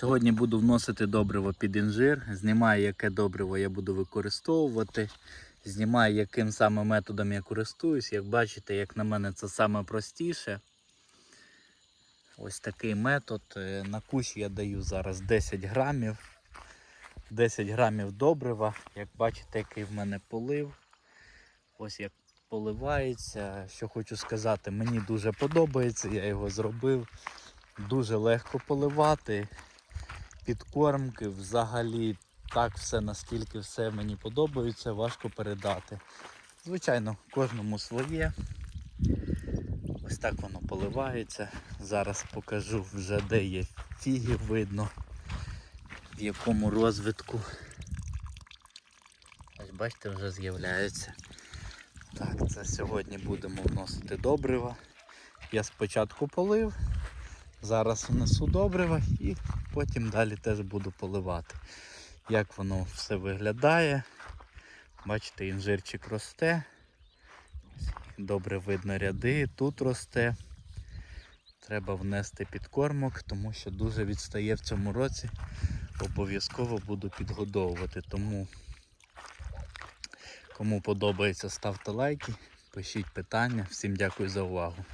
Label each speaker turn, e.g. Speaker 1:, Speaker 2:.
Speaker 1: Сьогодні буду вносити добриво під інжир. Знімаю, яке добриво я буду використовувати. Знімаю, яким саме методом я користуюсь. Як бачите, як на мене, це саме простіше. Ось такий метод. Е, На кущ я даю зараз 10 грамів. 10 грамів добрива. Як бачите, який в мене полив. Ось як поливається. Що хочу сказати, мені дуже подобається, я його зробив. Дуже легко поливати. Підкормки взагалі так все, наскільки все мені подобається, важко передати. Звичайно, кожному своє. Ось так воно поливається. Зараз покажу вже де є фіги, видно в якому розвитку. Ось бачите, вже з'являється. Так, це сьогодні будемо вносити добрива. Я спочатку полив, зараз внесу добрива і потім далі теж буду поливати. Як воно все виглядає. Бачите, інжирчик росте. Добре видно ряди, тут росте. Треба внести підкормок, тому що дуже відстає в цьому році. Обов'язково буду підгодовувати. Тому кому подобається, ставте лайки, пишіть питання. Всім дякую за увагу.